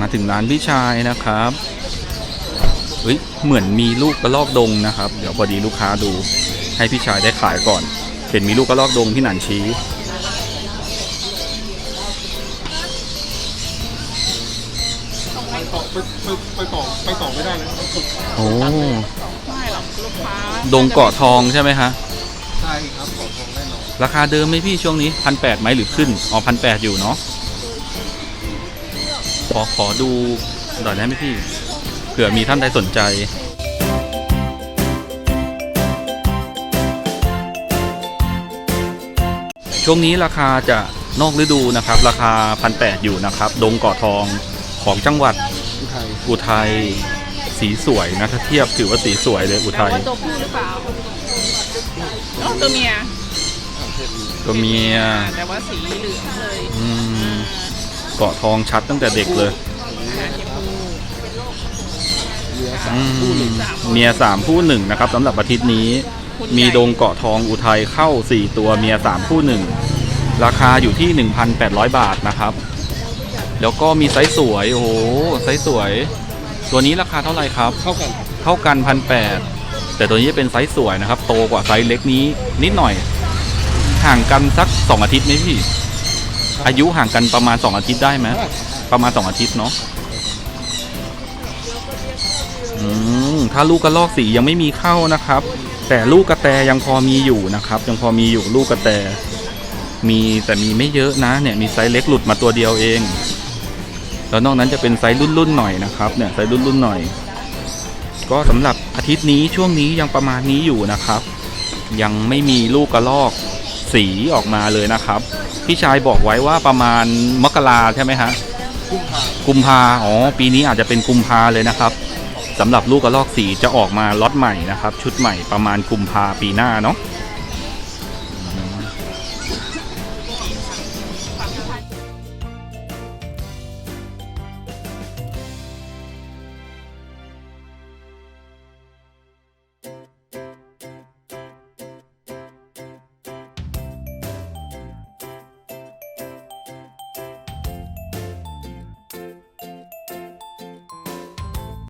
มาถึงร้านพี่ชายนะครับเฮ้ยเหมือนมีลูกกระลอกดงนะครับ เดี๋ยวพอดีลูกค้าดูให้พี่ชายได้ขายก่อน เห็นมีลูกกระลอกดงที่หนันชี้ ไปต่อไปไปไปต่อไปต่อไม่ได้เลยต้องฝึกโอ้ไม่หรอกลูกค้าดงเกาะทองใช่ไหมฮะใช่ครับขอทองแน่นอนราคาเดิมไหมพี่ช่วงนี้พันแปดไหมหรือขึ้นอ๋อพันแปดอยู่เนาะข อขอดูหน่อยได้ไหมพี่ เผื่อมีท่านใดสนใจช่วงนี้ราคาจะนอกฤดูนะครับ ราคาพันแปดอยู่นะครับ ดงเกาะทองของจังหวัดอุทัยอุทัยสีสวยนะถ้าเทียบถือว่าสีสวยเลยอุแต่ทัยว่าตัวผู้หรือเปล่าโอ้ตัวเมียเพศเมียตัวเมียอ่าแต่ว่าสีเหลืองเลยอืม เกาะทองชัดตั้งแต่เด็กเลยเมียอืมเมียสามผู้หนึ่งนะครับสำหรับอาทิตย์นี้ มีดงเกาะทองอุทัยเข้า4ตัวเมียสามผู้หนึ่งราคาอยู่ที่ 1,800 บาทนะครับ แล้วก็มีไซส์สวย โอ้โห ไซส์สวย ตัวนี้ราคาเท่าไหร่ครับเข้ากัน เท่ากันพันแปดแต่ตัวนี้เป็นไซส์สวยนะครับ โตกว่าไซส์เล็กนี้นิดหน่อย ห่างกันสัก 2 อาทิตย์ไหมพี่ อายุห่างกันประมาณ 2 อาทิตย์ได้ไหมประมาณ 2 อาทิตย์เนาะถ้าลูกกระลอกสียังไม่มีเข้านะครับ แต่ลูกกระแตยังพอมีอยู่นะครับ ยังพอมีอยู่ลูกกระแต มีแต่มีไม่เยอะนะเนี่ยมีไซส์เล็กหลุดมาตัวเดียวเอง แล้วนอกนั้นจะเป็นไซส์รุ่นๆหน่อยนะครับเนี่ยไซส์รุ่นๆหน่อย ก็สำหรับอาทิตย์นี้ช่วงนี้ยังประมาณนี้อยู่นะครับ ยังไม่มีลูกกระลอกสีออกมาเลยนะครับ พี่ชายบอกไว้ว่าประมาณมกราใช่ไหมฮะกุมภาอ๋อ ปีนี้อาจจะเป็นกุมภาเลยนะครับสำหรับลูกกระลอกสีจะออกมาล็อตใหม่นะครับ ชุดใหม่ประมาณกุมภาปีหน้าเนาะ